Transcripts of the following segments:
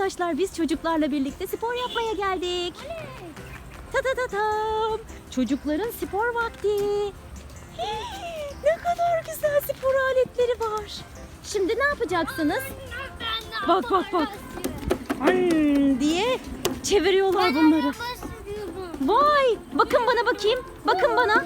Arkadaşlar biz çocuklarla birlikte spor yapmaya geldik. Ta ta ta tam. Çocukların spor vakti. Hii, ne kadar güzel spor aletleri var. Şimdi ne yapacaksınız? Bak, bak, bak. Hmm, diye çeviriyorlar bunları. Vay! Bakın bana bakayım. Bakın bana.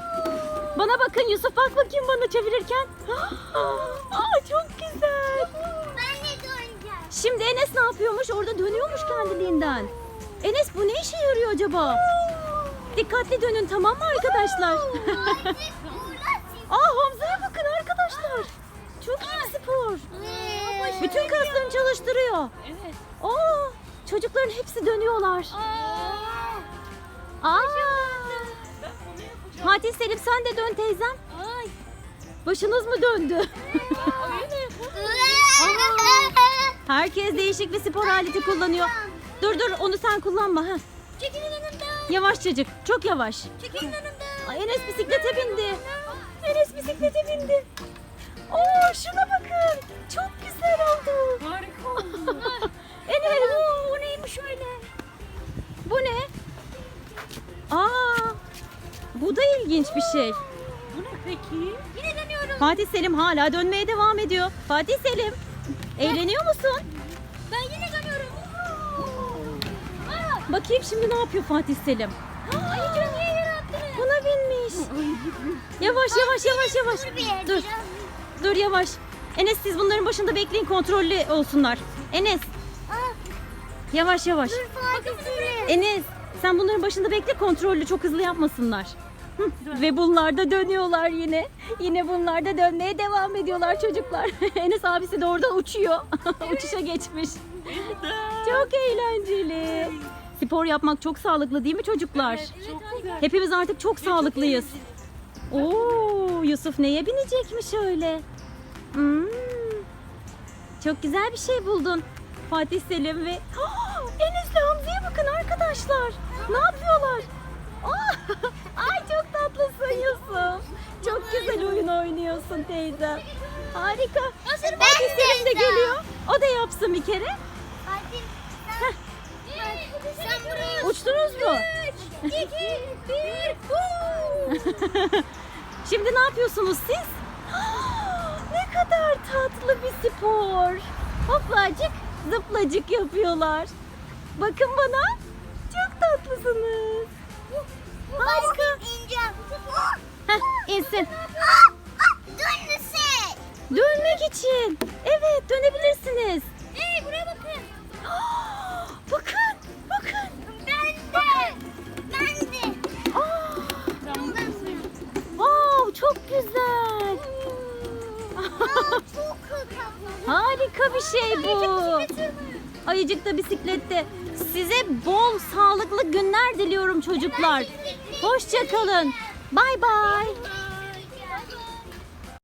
Bana bakın Yusuf bak bakayım bana çevirirken. Aa çok güzel. Ben de döneceğim. Şimdi Enes ne yapıyormuş? Orada dönüyormuş kendiliğinden. Enes bu ne işe yarıyor acaba? Dikkatli dönün tamam mı arkadaşlar? Aa Hamza'ya bakın arkadaşlar. Çok iyi bir spor. Bütün kaslarını çalıştırıyor. Evet. Aa, çocukların hepsi dönüyorlar. Aa. Fatih Selim sen de dön teyzem. Ay. Başınız mı döndü? Herkes değişik bir spor aleti kullanıyor. Dur dur onu sen kullanma. ha. Çekilin önümden. Yavaşçacık. Çok yavaş. Çekilin önümden. Ay, Enes bisiklete bindi. Enes bisiklete bindi. Oo şuna bakın. Çok güzel oldu. Harika oldu. Enes o neymiş öyle? Bu ne? Aa, bu da ilginç bir şey. Bu ne peki? Yine dönüyorum. Fatih Selim hala dönmeye devam ediyor. Fatih Selim, eğleniyor musun? Ben yine dönüyorum. Bakayım şimdi ne yapıyor Fatih Selim? Ayıcığı niye yere attınız? Buna binmiş. Yavaş yavaş yavaş yavaş. Dur. Dur yavaş. Enes siz bunların başında bekleyin kontrollü olsunlar. Enes yavaş yavaş. Bakın buraya. Enes sen bunların başında bekle kontrollü çok hızlı yapmasınlar. Ve bunlar da dönüyorlar yine. Yine bunlar da dönmeye devam ediyorlar çocuklar. Enes abisi de orada uçuyor. Uçuşa geçmiş. Çok eğlenceli. Spor yapmak çok sağlıklı değil mi çocuklar? Çok güzel. Hepimiz artık çok sağlıklıyız. Oo, Yusuf neye binecekmiş öyle? Hmm, çok güzel bir şey buldun. Fatih Selim ve Enes'le Hamza'ya bakın arkadaşlar. Ne yapıyorlar? Ay çok tatlısın Yusuf. Çok güzel oyun oynuyorsun teyze. Harika. Hazır Fatih Selim de geliyor. O da yapsın bir kere. Hadi. Sen, sen buraya. Uçtunuz mu? 3, 2, 1. Şimdi ne yapıyorsunuz siz? ne kadar tatlı bir spor. Hoplacık zıplacık yapıyorlar. Bakın bana. Çok tatlısınız. Harika. Heh, insin. Dönmesin. Dönmek için. Evet dönebilirsiniz. Hey buraya bakın. bakın. Bakın. Ben de. Ben de. Aa, wow, çok güzel. Aa, çok. Harika bir şey bu. Ayıcık da bisiklette. Size bol sağlıklı günler diliyorum çocuklar. Hoşça kalın. Bay bay.